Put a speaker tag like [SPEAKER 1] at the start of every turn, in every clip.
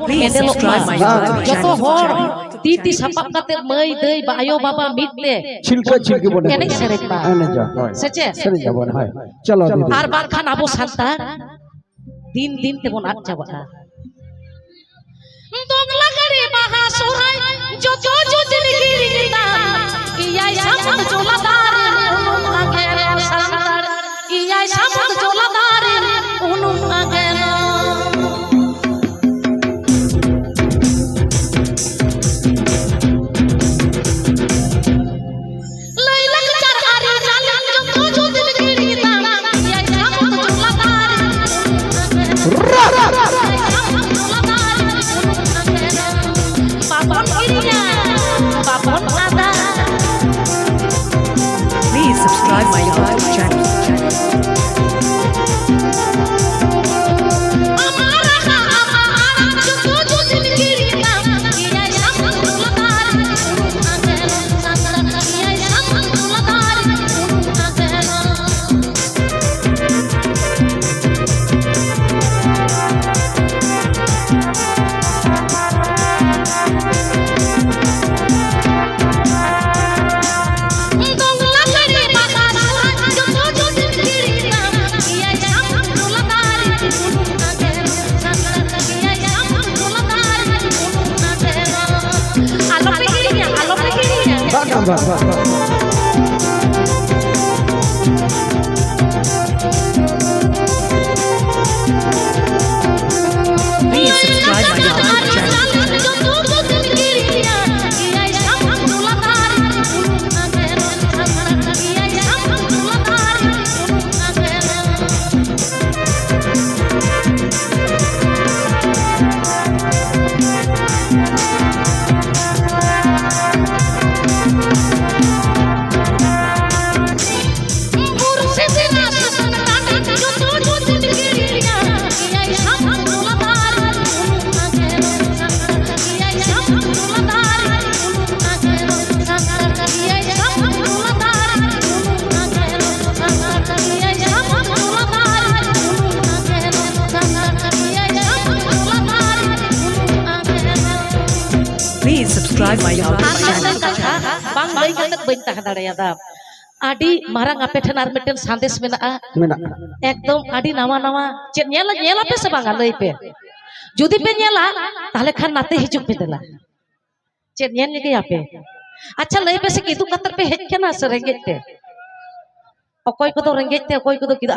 [SPEAKER 1] Please subscribe my. YouTube channel.
[SPEAKER 2] titi baba mitle
[SPEAKER 3] হয় হয়
[SPEAKER 2] দিন দিন তেমন আট যত
[SPEAKER 1] samba. Subscribe my YouTube
[SPEAKER 2] R meten sandes mena'a
[SPEAKER 3] মেনা
[SPEAKER 2] একদম আডি নামা নামা nyela nyela pe se bang lay pe যদি pe nyela তাহলে খান নাতে হিজুক dela চেত nyel ni ge ape আচ্ছা pe se kitu katar pe hej kena se renget te অকয় কত রেঙ্গেজ তে অকয় কত কিদু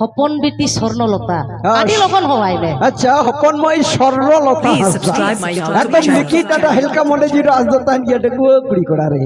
[SPEAKER 2] হপন বিটি স্বর্ণলতা। আদি লগন হওয়াইলে
[SPEAKER 3] আচ্ছা
[SPEAKER 1] হপন মই স্বর্ণলতা
[SPEAKER 3] একদম. লিখিত একটা হেলকা মনে জিরো আজ গিয়ে ডেকু কুড়ি করা রে